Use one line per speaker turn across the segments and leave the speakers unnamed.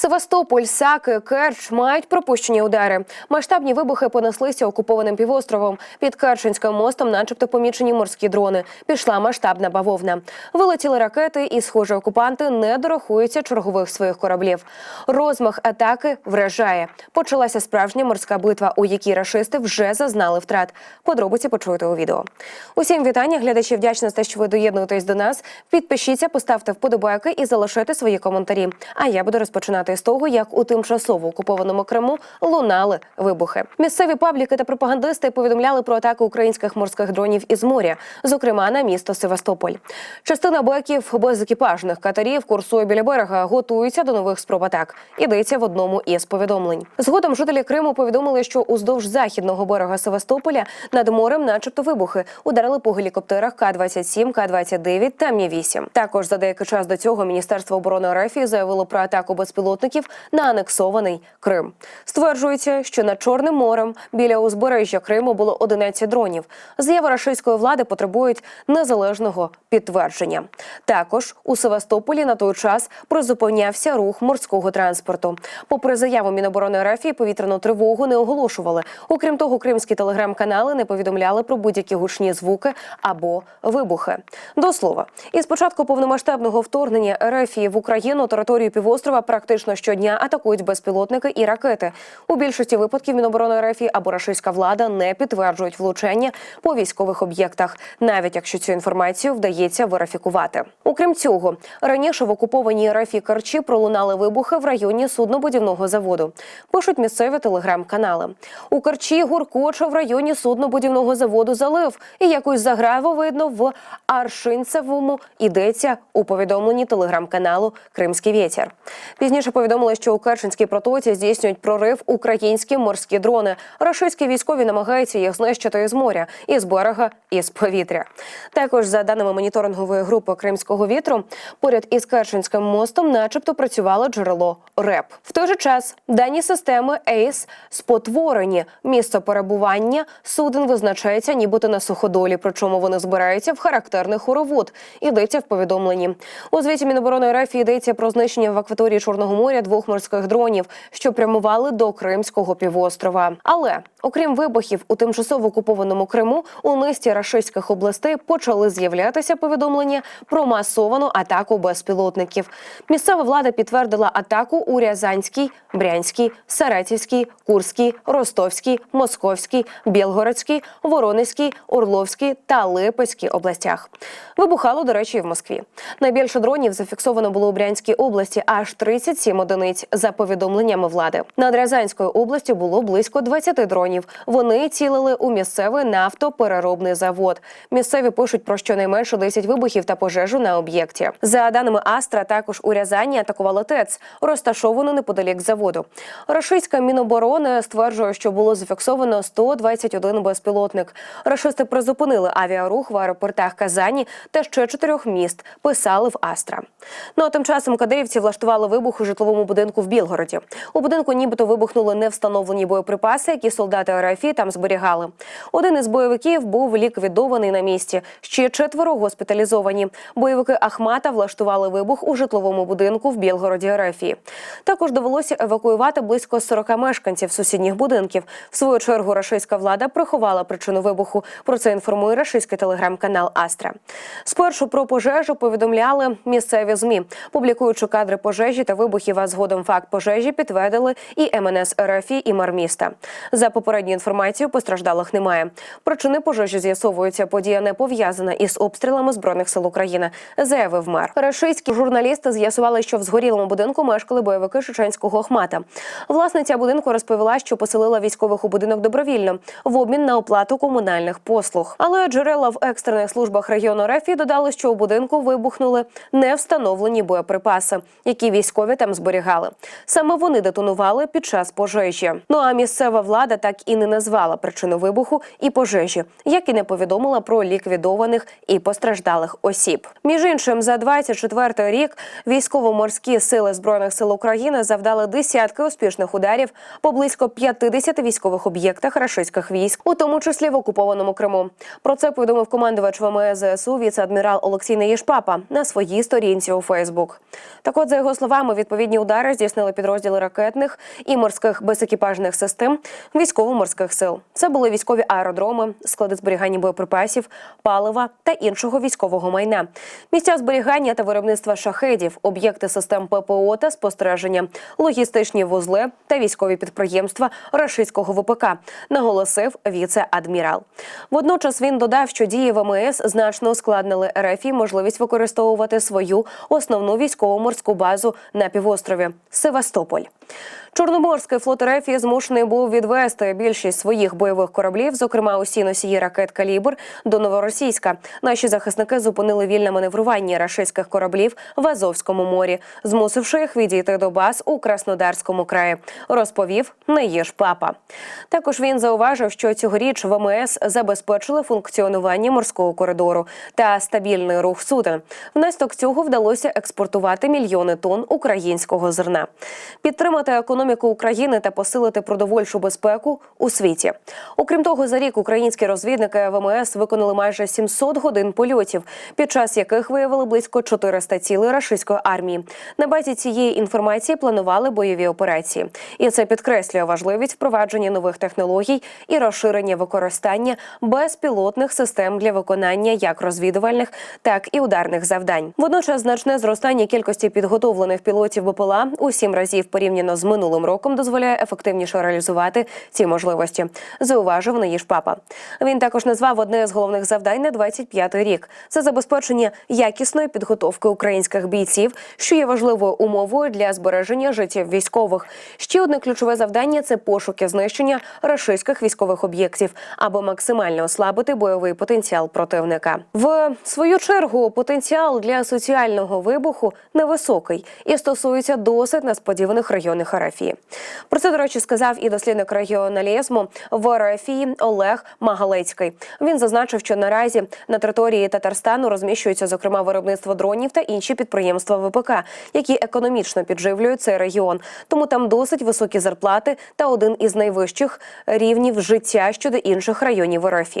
Севастополь, Саки, Керч мають пропущені удари. Масштабні вибухи понеслися окупованим півостровом. Під Керченським мостом, начебто, помічені морські дрони. Пішла масштабна бавовна. Вилетіли ракети, і, схоже, окупанти не дорахуються чергових своїх кораблів. Розмах атаки вражає. Почалася справжня морська битва, у якій рашисти вже зазнали втрат. Подробиці почуєте у відео. Усім вітання, глядачі. Вдячна за те, що ви доєднуєтесь до нас. Підпишіться, поставте вподобайки і залишайте свої коментарі. А я буду розпочинати з того, як у тимчасово окупованому Криму лунали вибухи. Місцеві пабліки та пропагандисти повідомляли про атаку українських морських дронів із моря, зокрема на місто Севастополь. Частина беків безекіпажних катерів курсує біля берега, готуються до нових спроб атак. Ідеться в одному із повідомлень. Згодом жителі Криму повідомили, що уздовж західного берега Севастополя над морем, начебто, вибухи ударили по гелікоптерах К-27, К-29 та Мі-8. Також за деякий час до цього Міністерство оборони РФ заявило про атаку безпілотників на анексований Крим. Стверджується, що над Чорним морем біля узбережжя Криму було 11 дронів. Заяви рашистської влади потребують незалежного підтвердження. Також у Севастополі на той час призупинявся рух морського транспорту. Попри заяву Міноборони РФ, повітряну тривогу не оголошували. Окрім того, кримські телеграм-канали не повідомляли про будь-які гучні звуки або вибухи. До слова, із початку повномасштабного вторгнення РФ в Україну територію півострова практично щодня атакують безпілотники і ракети. У більшості випадків Міноборони РФ або рашистська влада не підтверджують влучання по військових об'єктах, навіть якщо цю інформацію вдається верифікувати. Окрім цього, раніше в окупованій РФ Керчі пролунали вибухи в районі суднобудівного заводу. Пишуть місцеві телеграм-канали. У Керчі гуркоче в районі суднобудівного заводу залив, і якусь заграву видно в Аршинцевому йдеться у повідомленні телеграм-каналу Кримський вітер. Пізніше повідомили, що у Керченській протоці здійснюють прорив українські морські дрони. Рашистські військові намагаються їх знищити із моря, із берега, із повітря. Також за даними моніторингової групи Кримського вітру, поряд із Керченським мостом, начебто, працювало джерело РЕП. В той же час дані системи ЕЙС спотворені. Місце перебування суден визначається, нібито на суходолі, причому вони збираються в характерний хоровод. Ідеться в повідомленні. У звіті Міноборони РФ йдеться про знищення в акваторії Чорного моря двох морських дронів, що прямували до Кримського півострова. Але окрім вибухів у тимчасово окупованому Криму, у низці рашистських областей почали з'являтися повідомлення про масовану атаку безпілотників. Місцева влада підтвердила атаку у Рязанській, Брянській, Саратівській, Курській, Ростовській, Московській, Білгородській, Воронезькій, Орловській та Липецькій областях. Вибухало, до речі, і в Москві. Найбільше дронів зафіксовано було у Брянській області аж 37 одиниць за повідомленнями влади. Над Рязанською областю було близько 20 дронів. Вони цілили у місцевий нафтопереробний завод. Місцеві пишуть про щонайменше 10 вибухів та пожежу на об'єкті. За даними Астра, також у Рязані атакували ТЕЦ, розташовану неподалік заводу. Рашистська міноборони стверджує, що було зафіксовано 121 безпілотник. Рашисти призупинили авіарух в аеропортах Казані та ще чотирьох міст. Писали в Астра. Ну а тим часом кадирівці влаштували вибух у житловому будинку в Білгороді. У будинку нібито вибухнули невстановлені боєприпаси, які солдати РФ там зберігали. Один із бойовиків був ліквідований на місці. Ще четверо госпіталізовані. Бойовики Ахмата влаштували вибух у житловому будинку в Білгороді РФ. Також довелося евакуювати близько 40 мешканців сусідніх будинків. В свою чергу рашистська влада приховала причину вибуху. Про це інформує рашистський телеграм-канал Астра. Спершу про пожежу повідомляли місцеві змі, публікуючи кадри пожежі та вибухів. А згодом факт пожежі підтвердили і МНС РФ, і Марміста. За попередньою інформацією, постраждалих немає. Причини пожежі з'ясовуються. Подія не пов'язана із обстрілами збройних сил України, заявив мер. Рашистські журналісти з'ясували, що в згорілому будинку мешкали бойовики чеченського Охмата. Власниця будинку розповіла, що поселила військових у будинок добровільно в обмін на оплату комунальних послуг. Але джерела в екстрених службах регіону РФ додали, що у будинку вибухнули невстановлені боєприпаси, які військові там зберігали. Саме вони детонували під час пожежі. Ну а місцева влада так і не назвала причину вибуху і пожежі, як і не повідомила про ліквідованих і постраждалих осіб. Між іншим, за 24 рік військово-морські сили збройних сил України завдали десятки успішних ударів по близько 50 військових об'єктах рашистських військ, у тому числі в окупованому Криму. Про це повідомив командувач ВМС ЗСУ віце-адмірал Олексій Неєшпапа на своїй сторінці у Фейсбук. Так, от за його словами, відповідні Відповідні удари здійснили підрозділи ракетних і морських безекіпажних систем військово-морських сил. Це були військові аеродроми, склади зберігання боєприпасів, палива та іншого військового майна, місця зберігання та виробництва шахедів, об'єкти систем ППО та спостереження, логістичні вузли та військові підприємства рашистського ВПК, наголосив віце-адмірал. Водночас він додав, що дії ВМС значно ускладнили РФ і можливість використовувати свою основну військово-морську базу на півострові Севастополь. Чорноморський флот РФ змушений був відвести більшість своїх бойових кораблів, зокрема усі носії ракет калібр, до новоросійська. Наші захисники зупинили вільне маневрування рашистських кораблів в Азовському морі, змусивши їх відійти до баз у Краснодарському краї. Розповів Неїж Папа. Також він зауважив, що цьогоріч ВМС забезпечили функціонування морського коридору та стабільний рух суден. Внаслідок цього вдалося експортувати мільйони тонн українського зерна, підтримати економіку України та посилити продовольчу безпеку у світі. Окрім того, за рік українські розвідники ВМС виконали майже 700 годин польотів, під час яких виявили близько 400 цілей рашистської армії. На базі цієї інформації планували бойові операції, і це підкреслює важливість впровадження нових технологій і розширення використання безпілотних систем для виконання як розвідувальних, так і ударних завдань. Водночас значне зростання кількості підготовлених пілотів БПЛА у сім разів порівняно з минулим роком дозволяє ефективніше реалізувати ці можливості. Зауважив Наїж Папа. Він також назвав одне з головних завдань на 25-й рік. Це забезпечення якісної підготовки українських бійців, що є важливою умовою для збереження життів військових. Ще одне ключове завдання це пошук і знищення рашистських військових об'єктів, аби максимально ослабити бойовий потенціал противника. В свою чергу потенціал для соціального вибуху невисокий і стосується досить несподіваних районних арафії. Про це, до речі, сказав і дослідник регіоналізму в арафії Олег Магалецький. Він зазначив, що наразі на території Татарстану розміщується зокрема виробництво дронів та інші підприємства ВПК, які економічно підживлюють цей регіон. Тому там досить високі зарплати та один із найвищих рівнів життя щодо інших районів РФ.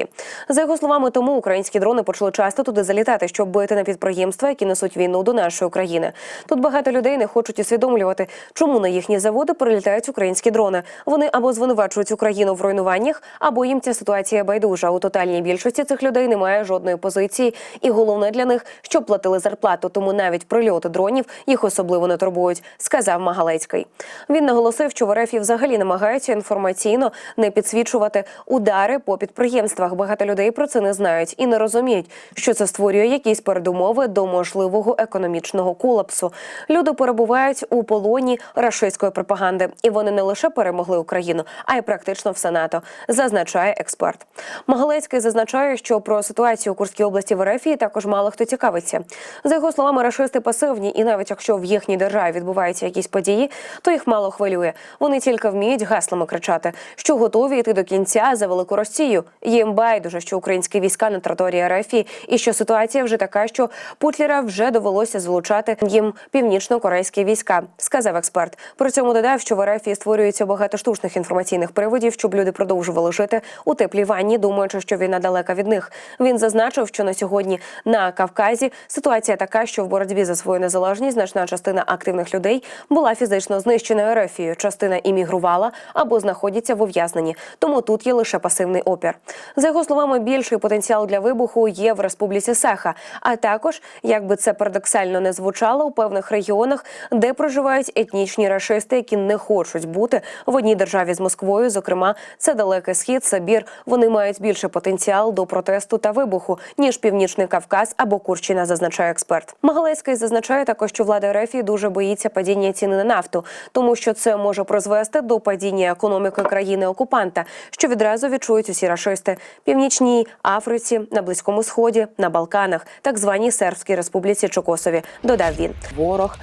За його словами, тому українські дрони почали часто туди залітати, щоб бити на підприємства, які несуть війну до нашої країни. Тут багато людей не хочуть усвідомлювати, чому на їхні заводи прилітають українські дрони. Вони або звинувачують Україну в руйнуваннях, або їм ця ситуація байдужа. У тотальній більшості цих людей немає жодної позиції, і головне для них, щоб платили зарплату. Тому навіть прильоти дронів їх особливо не турбують, сказав Магалецький. Він наголосив, що в РФ взагалі намагаються інформаційно не підсвічувати удари по підприємствах. Багато людей про це не знають і не розуміють, що це створює якісь передумови до можливого економічного колапсу. Люди перебувають у полоні рашистської пропаганди, і вони не лише перемогли Україну, а й практично все НАТО, зазначає експерт. Магалецький зазначає, що про ситуацію у Курській області в РФ також мало хто цікавиться. За його словами, рашисти пасивні, і навіть якщо в їхній державі відбуваються якісь події, то їх мало хвилює. Вони тільки вміють гаслами кричати, що готові йти до кінця за велику Росію. Їм байдуже, що українські війська на території РФ і що ситуація вже така, що Путлера вже довелося залучати їм північно-корейські війська, сказав експерт. При цьому додав, що в РФ створюється багато штучних інформаційних приводів, щоб люди продовжували жити у теплій ванні, думаючи, що війна далека від них. Він зазначив, що на сьогодні на Кавказі ситуація така, що в боротьбі за свою незалежність значна частина активних людей була фізично знищена РФ, частина іммігрувала або знаходяться в ув'язненні. Тому тут є лише пасивний опір. За його словами, більший потенціал для вибуху є в Республіці Саха, а також, як би це парадоксально не звучало, у певних регіонах, де проживають етнічні рашисти, які не хочуть бути в одній державі з Москвою. Зокрема, це далекий схід, Сибір. Вони мають більше потенціал до протесту та вибуху ніж Північний Кавказ або Курщина, зазначає експерт. Магалецький зазначає також, що влада РФ дуже боїться падіння ціни на нафту, тому що це може призвести до падіння економіки країни окупанта, що відразу відчують усі рашисти північній Африці, на близькому сході, на Балканах, так званій сербській республіці Чокосові. Додав він.
Ворог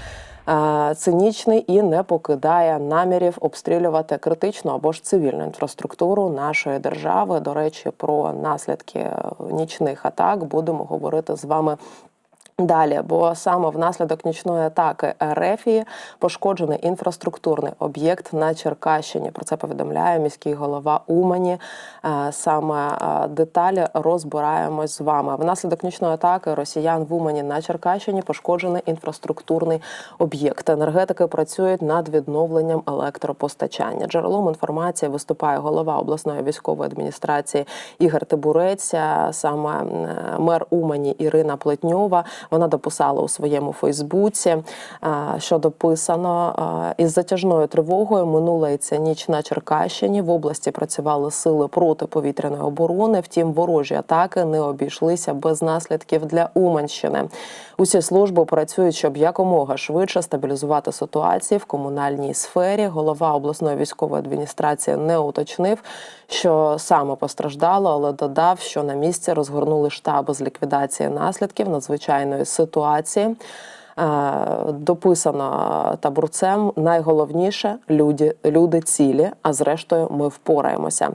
цинічний і не покидає намірів обстрілювати критичну або ж цивільну інфраструктуру нашої держави. До речі, про наслідки е, нічних атак будемо говорити з вами. Далі, бо саме внаслідок нічної атаки Ерефії пошкоджений інфраструктурний об'єкт на Черкащині. Про це повідомляє міський голова Умані. Е, Саме е, деталі розбираємось з вами. Внаслідок нічної атаки росіян в Умані на Черкащині пошкоджений інфраструктурний об'єкт. Енергетики працюють над відновленням електропостачання. Джерелом інформації виступає голова обласної військової адміністрації Ігор Тибурець, саме е, мер Умані Ірина Плетньова. Вона дописала у своєму Фейсбуці, е, що дописано е, із затяжною тривогою минула і ця ніч на Черкащині. В області працювали сили протиповітряної оборони. Втім, ворожі атаки не обійшлися без наслідків для Уманщини. Усі служби працюють, щоб якомога швидше стабілізувати ситуацію в комунальній сфері. Голова обласної військової адміністрації не уточнив, що саме постраждало, але додав, що на місці розгорнули штаби з ліквідації наслідків надзвичайної ситуації. Е, Дописано табурцем найголовніше люди, люди цілі, а зрештою ми впораємося.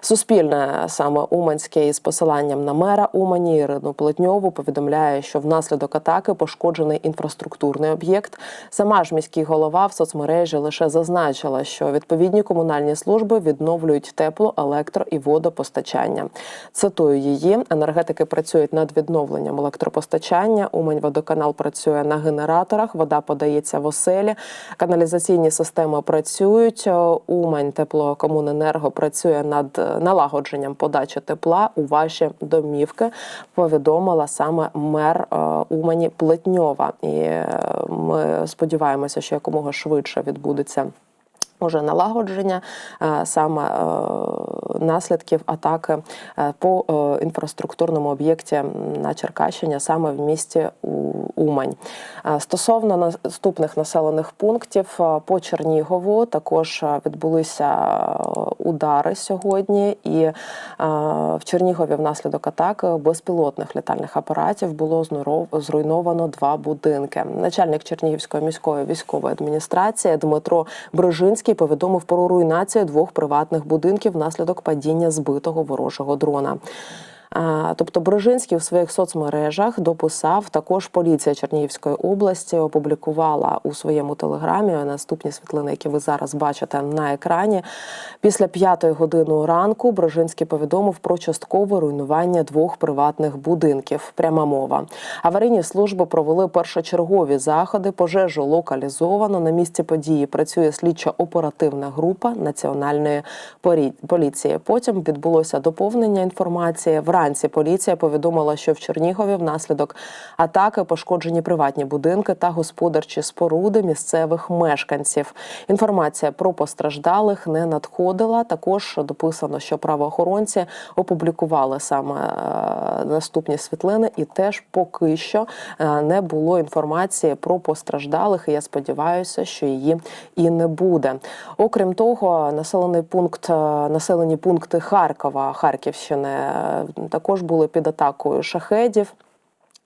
Суспільне саме Уманське із посиланням на мера Умані Ірину Плетньову повідомляє, що внаслідок атаки пошкоджений інфраструктурний об'єкт. Сама ж міський голова в соцмережі лише зазначила, що відповідні комунальні служби відновлюють тепло, електро і водопостачання. Цитую її: енергетики працюють над відновленням електропостачання. Умань водоканал працює на генераторах, вода подається в оселі, каналізаційні системи працюють. Умань теплокомуненерго працює над е, налагодженням подачі тепла у ваші домівки. Повідомила саме мер е, Умані Плетньова. І е, ми сподіваємося, що якомога швидше відбудеться. Уже налагодження е, саме е, наслідків атаки е, по інфраструктурному об'єкті на Черкащині, саме в місті Умань. Стосовно наступних населених пунктів по Чернігову також відбулися удари сьогодні, і в Чернігові внаслідок атаки безпілотних літальних апаратів було зруйновано два будинки. Начальник Чернігівської міської військової адміністрації Дмитро Брижинський повідомив про руйнацію двох приватних будинків внаслідок падіння збитого ворожого дрона. Тобто Брижинський у своїх соцмережах дописав також поліція Чернігівської області опублікувала у своєму телеграмі наступні світлини, які ви зараз бачите на екрані. Після п'ятої години ранку Брижинський повідомив про часткове руйнування двох приватних будинків. Пряма мова. Аварійні служби провели першочергові заходи. Пожежу локалізовано. На місці події працює слідчо-оперативна група національної поліції. Потім відбулося доповнення інформації. Вранці поліція повідомила, що в Чернігові внаслідок атаки пошкоджені приватні будинки та господарчі споруди місцевих мешканців. Інформація про постраждалих не надходила. Також дописано, що правоохоронці опублікували саме е, наступні світлини, і теж поки що е, не було інформації про постраждалих. І я сподіваюся, що її і не буде. Окрім того, населений пункт, е, населені пункти Харкова, Харківщини також були під атакою шахедів.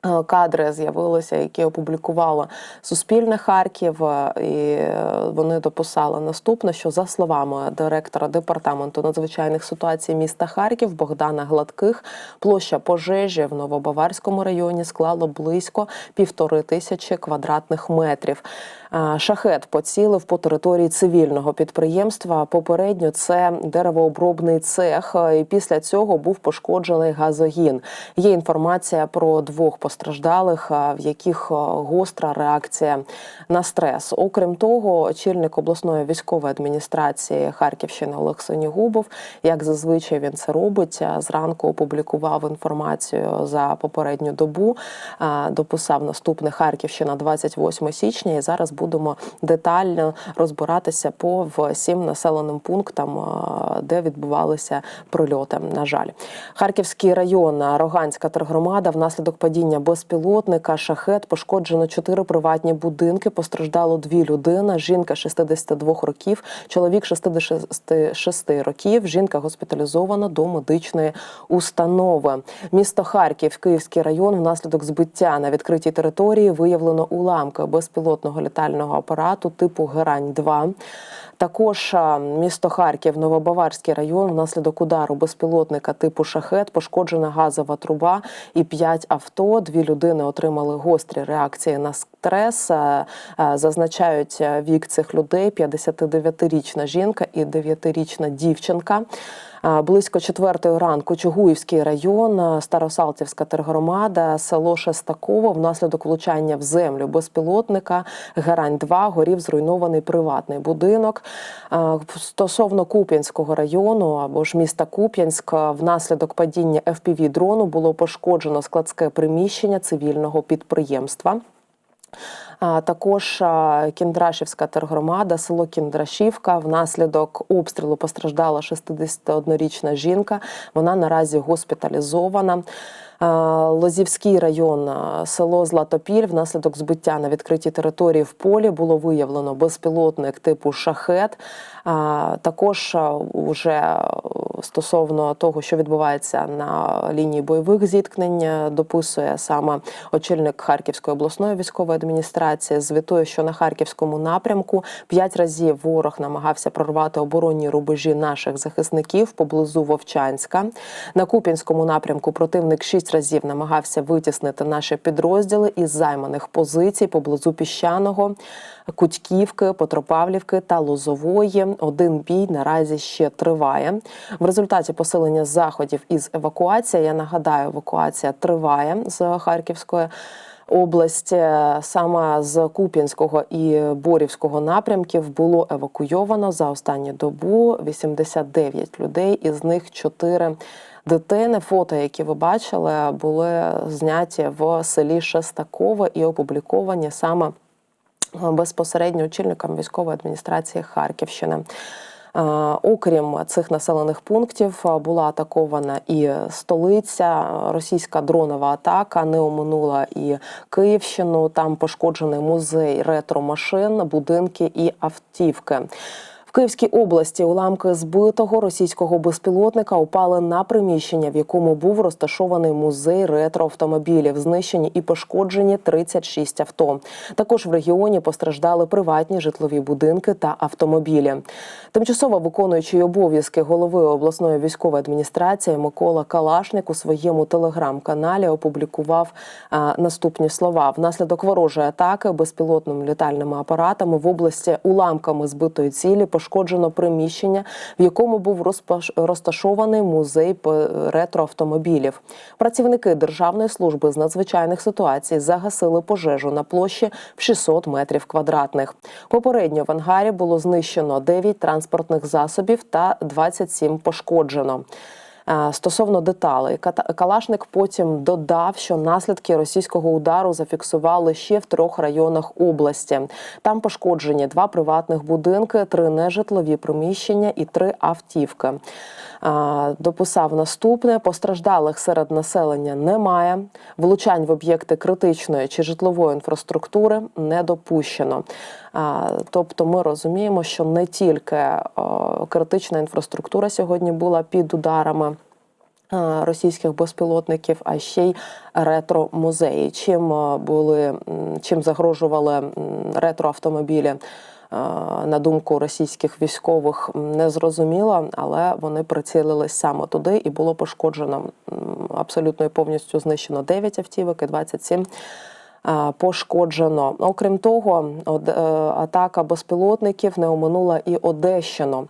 Е, Кадри з'явилися, які опублікувало Суспільне Харків, е, і е, вони дописали наступне: що за словами директора департаменту надзвичайних ситуацій міста Харків Богдана Гладких, площа пожежі в Новобаварському районі склала близько півтори тисячі квадратних метрів. Е, Шахет поцілив по території цивільного підприємства. Попередньо це деревообробний цех. е, І після цього був пошкоджений газогін. Є інформація про двох постраждалих, е, в яких гостра реакція на стрес. Окрім того, очільник обласної військової адміністрації Харківщини Олег Синігубов, як зазвичай він це робить, зранку опублікував інформацію за попередню добу. Дописав наступне Харківщина 28 січня. І зараз будемо детально розбиратися по всім населеним пунктам, е, де відбувалися прильоти. На жаль, Харківський район, Роганська тергромада внаслідок падіння безпілотника шахет пошкоджено чотири приватні будинки. Постраждало дві людини. Жінка 62 років, чоловік 66 років. Жінка госпіталізована до медичної установи. Місто Харків, Київський район. Внаслідок збиття на відкритій території виявлено уламки безпілотного літального апарату типу Герань 2 Також місто Харків, Новобаварський район, внаслідок удару безпілотника типу шахет, пошкоджена газова труба і п'ять авто. Дві людини отримали гострі реакції на стрес. Е, е, Зазначають е, вік цих людей: 59-річна жінка і 9-річна дівчинка. Близько четвертої ранку Чугуївський район, Старосалтівська тергромада, село Шестаково. Внаслідок влучання в землю безпілотника Герань 2 горів зруйнований приватний будинок. Стосовно Куп'янського району або ж міста Куп'янськ, внаслідок падіння fpv дрону було пошкоджено складське приміщення цивільного підприємства. Також Кіндрашівська тергромада, село Кіндрашівка. Внаслідок обстрілу постраждала 61-річна жінка. Вона наразі госпіталізована. Лозівський район, село Златопіль. Внаслідок збиття на відкритій території в полі було виявлено безпілотник типу шахет. Також а, уже стосовно того, що відбувається на лінії бойових зіткнень, е, дописує саме очільник Харківської обласної військової адміністрації. Звітує, що на харківському напрямку п'ять разів ворог намагався прорвати оборонні рубежі наших захисників поблизу Вовчанська. На Куп'янському напрямку противник шість разів намагався витіснити наші підрозділи із займаних позицій поблизу піщаного. Кутьківки, Петропавлівки та Лозової. Один бій наразі ще триває. В результаті посилення заходів із евакуації. Я нагадаю, евакуація триває з Харківської. Області саме з Куп'янського і Борівського напрямків було евакуйовано за останню добу 89 людей, із них 4 дитини. Фото, які ви бачили, були зняті в селі Шестакове і опубліковані саме безпосередньо очільником військової адміністрації Харківщини. Е, Окрім цих населених пунктів е, була атакована і столиця. Російська дронова атака не оминула і Київщину. Там пошкоджений музей ретро-машин, будинки і автівки. В Київській області уламки збитого російського безпілотника упали на приміщення, в якому був розташований музей ретроавтомобілів. Знищені і пошкоджені 36 авто. Також в регіоні постраждали приватні житлові будинки та автомобілі. Тимчасово виконуючий обов'язки голови обласної військової адміністрації Микола Калашник у своєму телеграм-каналі опублікував а, наступні слова: внаслідок ворожої атаки безпілотними літальними апаратами в області уламками збитої цілі пошкоджено приміщення, в якому був розташований музей ретроавтомобілів. Працівники Державної служби з надзвичайних ситуацій загасили пожежу на площі в 600 метрів квадратних. Попередньо в ангарі було знищено 9 транспортних засобів та 27 пошкоджено. Е, Стосовно деталей, Калашник потім додав, що наслідки російського удару зафіксували ще в трьох районах області. Там пошкоджені два приватних будинки, три нежитлові приміщення і три автівки. Е, Дописав наступне: постраждалих серед населення немає. Влучань в об'єкти критичної чи житлової інфраструктури не допущено. Е, Тобто, ми розуміємо, що не тільки критична інфраструктура сьогодні була під ударами. Е, Російських безпілотників, а ще й ретро-музеї. Чим е, були чим загрожували м, ретроавтомобілі, е, на думку російських військових, не зрозуміло, але вони прицілились саме туди, і було пошкоджено абсолютно і повністю знищено 9 автівок і 27 е, пошкоджено. Окрім того, атака безпілотників не оминула і Одещину.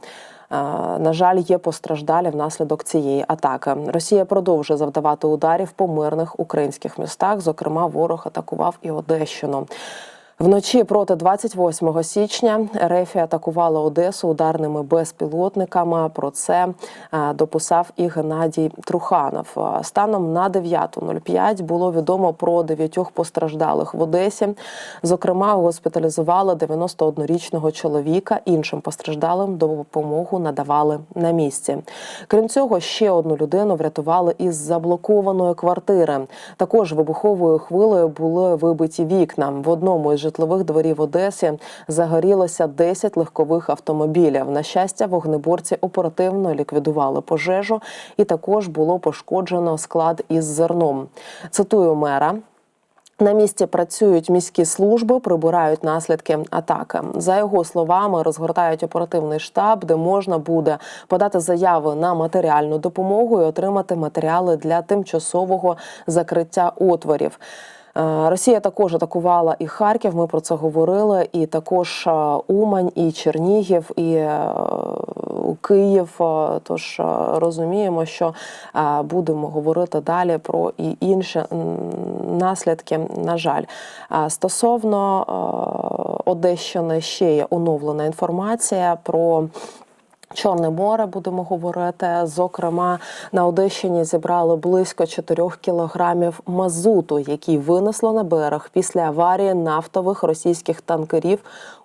Е, На жаль, є постраждалі внаслідок цієї атаки. Росія продовжує завдавати ударів по мирних українських містах. Зокрема, ворог атакував і Одещину. Вночі проти 28 січня РФ атакувала Одесу ударними безпілотниками. Про це е, дописав і Геннадій Труханов. Е, Станом на 9.05 було відомо про дев'ятьох постраждалих в Одесі. Зокрема, госпіталізували 91-річного чоловіка. Іншим постраждалим допомогу надавали на місці. Крім цього, ще одну людину врятували із заблокованої квартири. Також вибуховою хвилею були вибиті вікна. В одному із житлових дворів Одеси загорілося 10 легкових автомобілів. На щастя, вогнеборці оперативно ліквідували пожежу, і також було пошкоджено склад із зерном. Цитую мера. На місці працюють міські служби, прибирають наслідки атаки. За його словами, розгортають оперативний штаб, де можна буде подати заяви на матеріальну допомогу і отримати матеріали для тимчасового закриття отворів. Е, Росія також атакувала і Харків. Ми про це говорили, і також е, Умань, і Чернігів, і е, Київ. Тож розуміємо, що будемо говорити далі про і інші наслідки. На жаль, стосовно Одещини ще є оновлена інформація про. Чорне море будемо говорити. Зокрема, на Одещині зібрали близько 4 кілограмів мазуту, який винесло на берег після аварії нафтових російських танкерів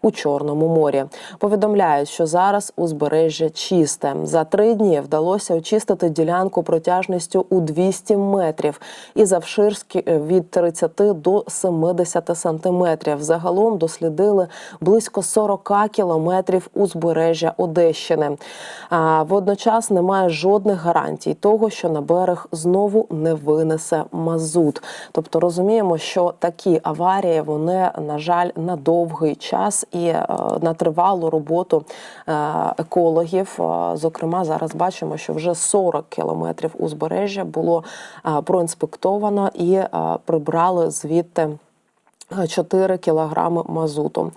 у Чорному морі. Повідомляють, що зараз узбережжя чисте. За три дні вдалося очистити ділянку протяжністю у 200 метрів і завширськи від 30 до 70 сантиметрів. Загалом дослідили близько 40 кілометрів узбережжя Одещини. А водночас немає жодних гарантій того, що на берег знову не винесе мазут. Тобто розуміємо, що такі аварії вони на жаль на довгий час і е, на тривалу роботу е, екологів. Е, Зокрема, зараз бачимо, що вже 40 кілометрів узбережжя було проінспектовано і прибрали звідти. 4 кілограми мазуту.